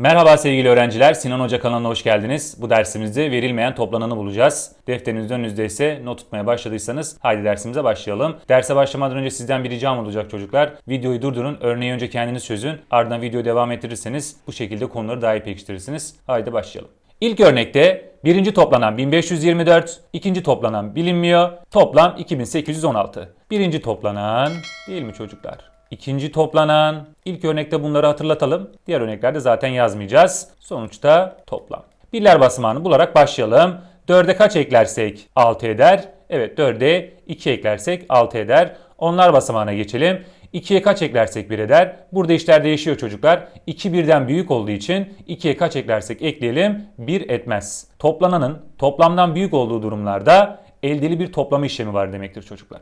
Merhaba sevgili öğrenciler, Sinan Hoca kanalına hoş geldiniz. Bu dersimizde verilmeyen toplananı bulacağız. Defteriniz önünüzde ise not tutmaya başladıysanız haydi dersimize başlayalım. Derse başlamadan önce sizden bir ricam olacak çocuklar. Videoyu durdurun, örneği önce kendiniz çözün. Ardından videoyu devam ettirirseniz bu şekilde konuları daha iyi pekiştirirsiniz. Haydi başlayalım. İlk örnekte birinci toplanan 1524, ikinci toplanan bilinmiyor, toplam 2816. Birinci toplanan değil mi çocuklar? İkinci toplanan, ilk örnekte bunları hatırlatalım. Diğer örneklerde zaten yazmayacağız. Sonuçta toplam. Birler basamağını bularak başlayalım. 4'e kaç eklersek 6 eder? Evet 4'e 2 eklersek 6 eder. Onlar basamağına geçelim. 2'ye kaç eklersek 1 eder? Burada işler değişiyor çocuklar. 2 birden büyük olduğu için 2'ye kaç eklersek ekleyelim 1 etmez. Toplananın toplamdan büyük olduğu durumlarda eldeli bir toplama işlemi var demektir çocuklar.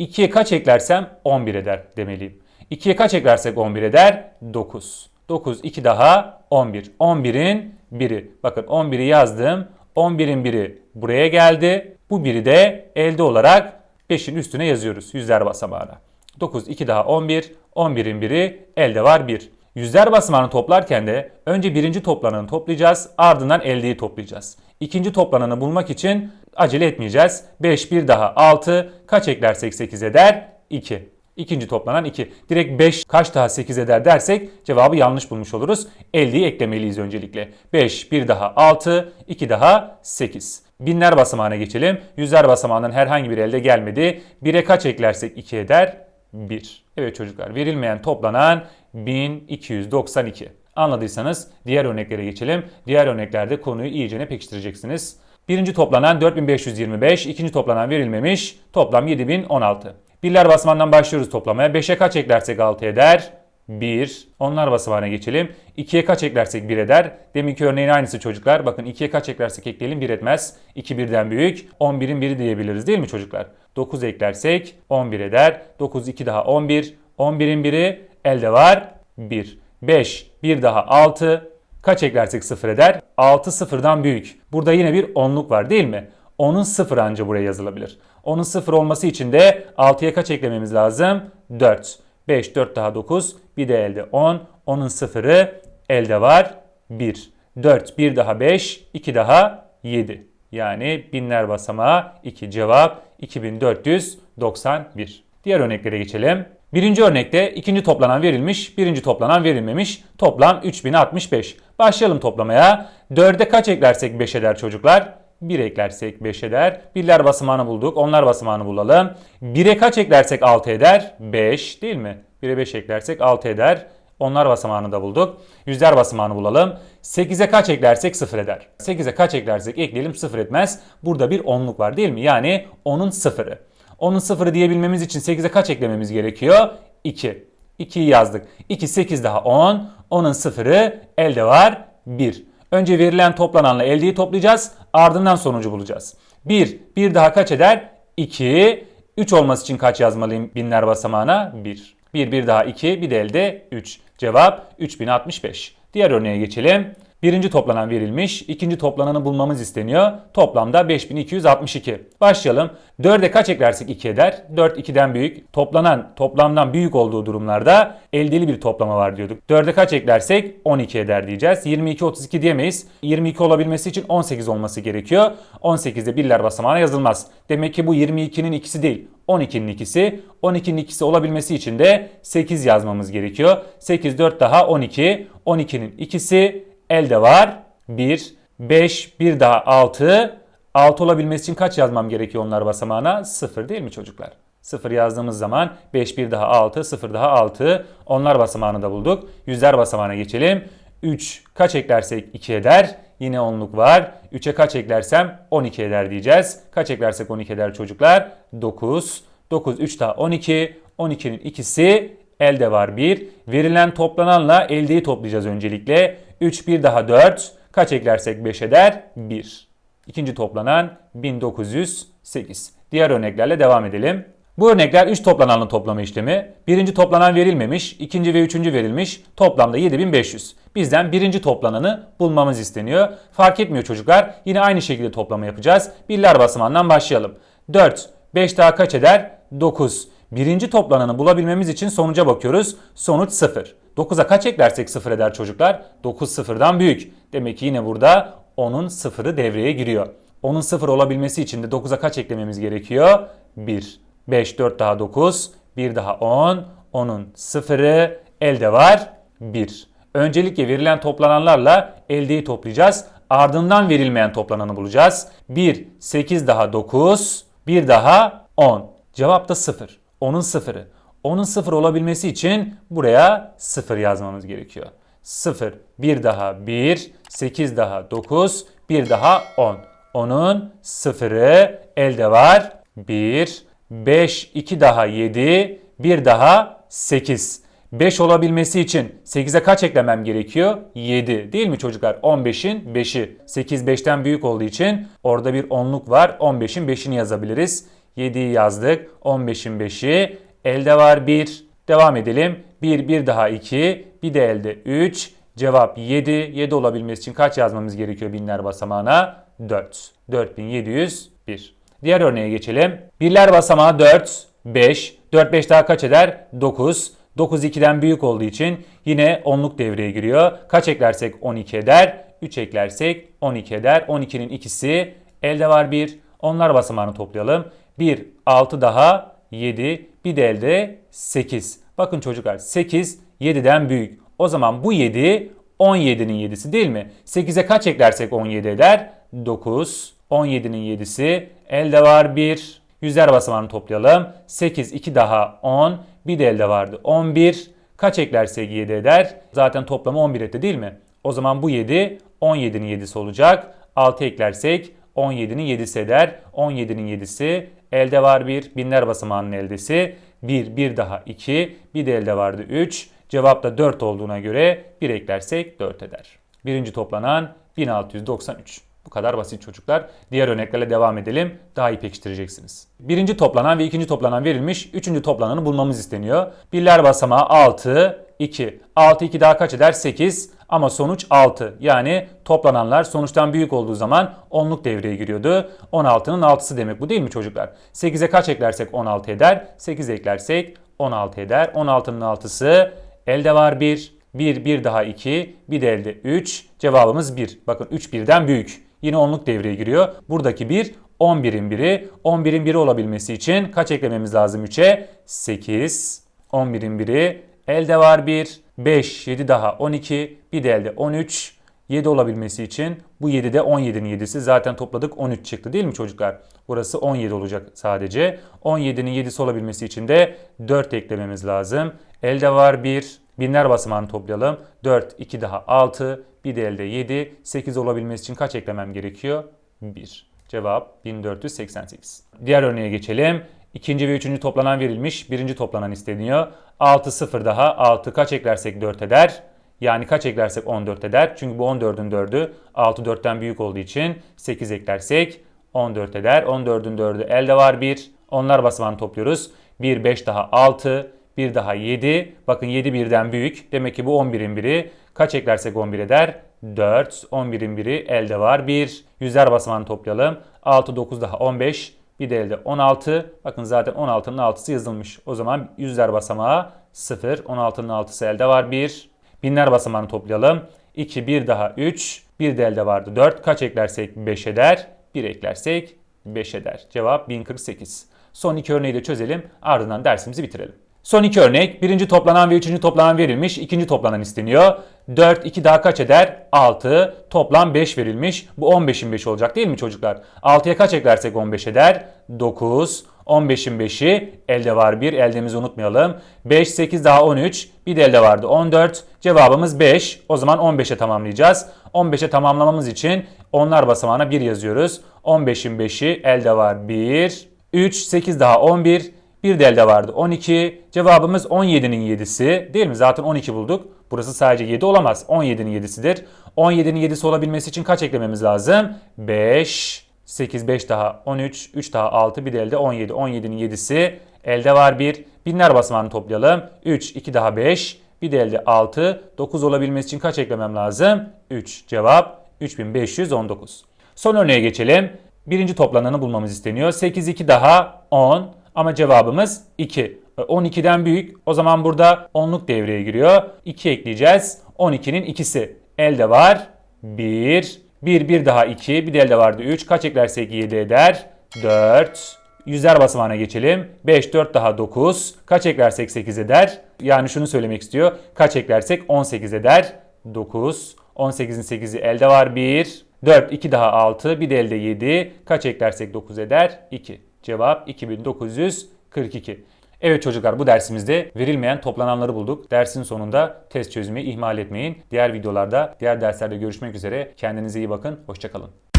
2'ye kaç eklersem 11 eder demeliyim. 2'ye kaç eklersek 11 eder? 9. 9, 2 daha 11. 11'in biri. Bakın 11'i yazdım. 11'in biri buraya geldi. Bu biri de elde olarak 5'in üstüne yazıyoruz yüzler basamağına. 9, 2 daha 11. 11'in biri elde var 1. Yüzler basamağını toplarken de önce birinci toplananı toplayacağız ardından eldeyi toplayacağız. İkinci toplananı bulmak için acele etmeyeceğiz. 5 bir daha 6 kaç eklersek 8 eder? 2. İkinci toplanan 2. Direkt 5 kaç daha 8 eder dersek cevabı yanlış bulmuş oluruz. 50'yi eklemeliyiz öncelikle. 5 bir daha 6 2 daha 8. Binler basamağına geçelim. Yüzler basamağından herhangi bir elde gelmedi. 1'e kaç eklersek 2 eder? 1. Evet çocuklar verilmeyen toplanan 1292. Anladıysanız diğer örneklere geçelim. Diğer örneklerde konuyu iyicene pekiştireceksiniz. Birinci toplanan 4525, ikinci toplanan verilmemiş, toplam 7016. Birler basamağından başlıyoruz toplamaya. 5'e kaç eklersek 6 eder? 1. Onlar basamağına geçelim. 2'ye kaç eklersek 1 eder? Deminki örneğin aynısı çocuklar. Bakın 2'ye kaç eklersek ekleyelim 1 etmez. 2 birden büyük. 11'in biri diyebiliriz değil mi çocuklar? 9 eklersek 11 eder. 9 2 daha 11. 11'in biri elde var 1. 5 1 daha 6. Kaç eklersek 0 eder? 6 sıfırdan büyük. Burada yine bir onluk var değil mi? Onun sıfır anca buraya yazılabilir. Onun sıfır olması için de 6'ya kaç eklememiz lazım? 4. 5, 4 daha 9. Bir de elde 10. Onun sıfırı elde var 1. 4, 1 daha 5, 2 daha 7. Yani binler basamağı 2 cevap 2491. Diğer örneklere geçelim. Birinci örnekte ikinci toplanan verilmiş, birinci toplanan verilmemiş. Toplam 3065. Başlayalım toplamaya. 4'e kaç eklersek 5 eder çocuklar? 1 eklersek 5 eder. Birler basamağını bulduk. Onlar basamağını bulalım. 1'e kaç eklersek 6 eder? 5 değil mi? 1'e 5 eklersek 6 eder. Onlar basamağını da bulduk. Yüzler basamağını bulalım. 8'e kaç eklersek 0 eder. 8'e kaç eklersek ekleyelim 0 etmez. Burada bir onluk var değil mi? Yani onun sıfırı. Onun sıfırı diyebilmemiz için 8'e kaç eklememiz gerekiyor? 2. 2'yi yazdık. 2, 8 daha 10. Onun sıfırı elde var 1. Önce verilen toplananla eldeyi toplayacağız. Ardından sonucu bulacağız. 1. 1 daha kaç eder? 2. 3 olması için kaç yazmalıyım binler basamağına? 1. 1, 1 daha 2. Bir de elde 3. Cevap 3065. Diğer örneğe geçelim. Birinci toplanan verilmiş, ikinci toplananı bulmamız isteniyor. Toplamda 5262. Başlayalım. 4'e kaç eklersek 2 eder? 4 2'den büyük. Toplanan toplamdan büyük olduğu durumlarda eldeli bir toplama var diyorduk. 4'e kaç eklersek 12 eder diyeceğiz. 22 32 diyemeyiz. 22 olabilmesi için 18 olması gerekiyor. 18'de birler basamağına yazılmaz. Demek ki bu 22'nin ikisi değil. 12'nin ikisi. 12'nin ikisi olabilmesi için de 8 yazmamız gerekiyor. 8 4 daha 12. 12'nin ikisi elde var. 1 5 1 daha 6. 6 olabilmesi için kaç yazmam gerekiyor onlar basamağına? 0 değil mi çocuklar? 0 yazdığımız zaman 5 1 daha 6 0 daha 6 onlar basamağını da bulduk. Yüzler basamağına geçelim. 3 kaç eklersek 2 eder. Yine onluk var. 3'e kaç eklersem 12 eder diyeceğiz. Kaç eklersek 12 eder çocuklar? 9. 9 3 daha 12. 12'nin ikisi elde var 1. Verilen toplananla eldeyi toplayacağız öncelikle. 3 1 daha 4. Kaç eklersek 5 eder? 1. İkinci toplanan 1908. Diğer örneklerle devam edelim. Bu örnekler 3 toplananlı toplama işlemi. Birinci toplanan verilmemiş, ikinci ve üçüncü verilmiş. Toplamda 7500. Bizden birinci toplananı bulmamız isteniyor. Fark etmiyor çocuklar. Yine aynı şekilde toplama yapacağız. Birler basamağından başlayalım. 4, 5 daha kaç eder? 9. Birinci toplananı bulabilmemiz için sonuca bakıyoruz. Sonuç 0. 9'a kaç eklersek 0 eder çocuklar? 9 sıfırdan büyük. Demek ki yine burada 10'un sıfırı devreye giriyor. 10'un sıfır olabilmesi için de 9'a kaç eklememiz gerekiyor? 1. 5, 4 daha 9, 1 daha 10. 10'un sıfırı elde var 1. Öncelikle verilen toplananlarla eldeyi toplayacağız. Ardından verilmeyen toplananı bulacağız. 1, 8 daha 9, 1 daha 10. Cevap da 0. 10'un sıfırı. 10'un sıfır olabilmesi için buraya 0 yazmamız gerekiyor. 0, 1 daha 1, 8 daha 9, 1 daha 10. 10'un sıfırı elde var 1, 5, 2 daha 7, 1 daha 8. 5 olabilmesi için 8'e kaç eklemem gerekiyor? 7 değil mi çocuklar? 15'in 5'i. 8 5'ten büyük olduğu için orada bir onluk var. 15'in 5'ini yazabiliriz. 7'yi yazdık. 15'in 5'i. Elde var 1. Devam edelim. 1, 1 daha 2. Bir de elde 3. Cevap 7. 7 olabilmesi için kaç yazmamız gerekiyor binler basamağına? 4. 4701. Diğer örneğe geçelim. Birler basamağı 4, 5. 4, 5 daha kaç eder? 9. 9 2'den büyük olduğu için yine onluk devreye giriyor. Kaç eklersek 12 eder. 3 eklersek 12 eder. 12'nin ikisi elde var 1. Onlar basamağını toplayalım. 1, 6 daha 7. Bir de elde 8. Bakın çocuklar 8 7'den büyük. O zaman bu 7 17'nin 7'si değil mi? 8'e kaç eklersek 17 eder? 9. 17'nin 7'si elde var 1. Yüzler basamağını toplayalım. 8, 2 daha 10. Bir de elde vardı 11. Kaç eklersek 7 eder? Zaten toplamı 11 etti değil mi? O zaman bu 7 17'nin 7'si olacak. 6 eklersek 17'nin 7'si eder. 17'nin 7'si elde var 1. Binler basamağının eldesi. 1, 1 daha 2. Bir de elde vardı 3. Cevap da 4 olduğuna göre 1 eklersek 4 eder. Birinci toplanan 1693. Bu kadar basit çocuklar. Diğer örneklerle devam edelim. Daha iyi pekiştireceksiniz. Birinci toplanan ve ikinci toplanan verilmiş. Üçüncü toplananı bulmamız isteniyor. Birler basamağı 6, 2. 6, 2 daha kaç eder? 8. Ama sonuç 6. Yani toplananlar sonuçtan büyük olduğu zaman onluk devreye giriyordu. 16'nın 6'sı demek bu değil mi çocuklar? 8'e kaç eklersek 16 eder? 8 eklersek 16 eder. 16'nın 6'sı elde var 1. 1, 1 daha 2, bir de elde 3. Cevabımız 1. Bakın 3 birden büyük. Yine onluk devreye giriyor. Buradaki 1 11'in biri. 11'in biri olabilmesi için kaç eklememiz lazım 3'e? 8. 11'in biri. Elde var 1. 5, 7 daha 12. Bir de elde 13. 7 olabilmesi için bu 7 de 17'nin 7'si. Zaten topladık 13 çıktı değil mi çocuklar? Burası 17 olacak sadece. 17'nin 7'si olabilmesi için de 4 eklememiz lazım. Elde var 1. Binler basamağını toplayalım. 4, 2 daha 6. Bir de elde 7. 8 olabilmesi için kaç eklemem gerekiyor? 1. Cevap 1488. Diğer örneğe geçelim. İkinci ve üçüncü toplanan verilmiş. Birinci toplanan isteniyor. 6 0 daha 6 kaç eklersek 4 eder. Yani kaç eklersek 14 eder. Çünkü bu 14'ün 4'ü 6 4'ten büyük olduğu için 8 eklersek 14 eder. 14'ün 4'ü elde var 1. Onlar basamağını topluyoruz. 1 5 daha 6. 1 daha 7. Bakın 7 birden büyük. Demek ki bu 11'in biri. Kaç eklersek 11 eder? 4. 11'in biri elde var 1. Yüzler basamağını toplayalım. 6 9 daha 15. Bir de elde 16. Bakın zaten 16'nın 6'sı yazılmış. O zaman yüzler basamağı 0. 16'nın 6'sı elde var 1. Binler basamağını toplayalım. 2 1 daha 3. Bir de elde vardı 4. Kaç eklersek 5 eder? 1 eklersek 5 eder. Cevap 1048. Son iki örneği de çözelim. Ardından dersimizi bitirelim. Son iki örnek. Birinci toplanan ve üçüncü toplanan verilmiş. ikinci toplanan isteniyor. 4, 2 daha kaç eder? 6. Toplam 5 verilmiş. Bu 15'in 5 olacak değil mi çocuklar? 6'ya kaç eklersek 15 eder? 9. 15'in 5'i elde var 1. Eldemizi unutmayalım. 5, 8 daha 13. Bir de elde vardı 14. Cevabımız 5. O zaman 15'e tamamlayacağız. 15'e tamamlamamız için onlar basamağına 1 yazıyoruz. 15'in 5'i elde var 1. 3, 8 daha 11. Bir de elde vardı 12. Cevabımız 17'nin 7'si değil mi? Zaten 12 bulduk. Burası sadece 7 olamaz. 17'nin 7'sidir. 17'nin 7'si olabilmesi için kaç eklememiz lazım? 5, 8, 5 daha 13, 3 daha 6, bir de elde 17. 17'nin 7'si elde var 1. Binler basamağını toplayalım. 3, 2 daha 5, bir de elde 6. 9 olabilmesi için kaç eklemem lazım? 3. Cevap 3519. Son örneğe geçelim. Birinci toplananı bulmamız isteniyor. 8, 2 daha 10. Ama cevabımız 2. e, 12'den büyük. O zaman burada 10'luk devreye giriyor. 2 ekleyeceğiz. 12'nin ikisi. Elde var. 1. 1 1 daha 2. Bir de elde vardı 3. Kaç eklersek 7 eder? 4. Yüzler basamağına geçelim. 5, 4 daha 9. Kaç eklersek 8 eder? Yani şunu söylemek istiyor. Kaç eklersek 18 eder? 9. 18'in 8'i elde var 1. 4, 2 daha 6. Bir de elde 7. Kaç eklersek 9 eder? 2. Cevap 2942. Evet çocuklar bu dersimizde verilmeyen toplananları bulduk. Dersin sonunda test çözümü ihmal etmeyin. Diğer videolarda, diğer derslerde görüşmek üzere. Kendinize iyi bakın. Hoşçakalın.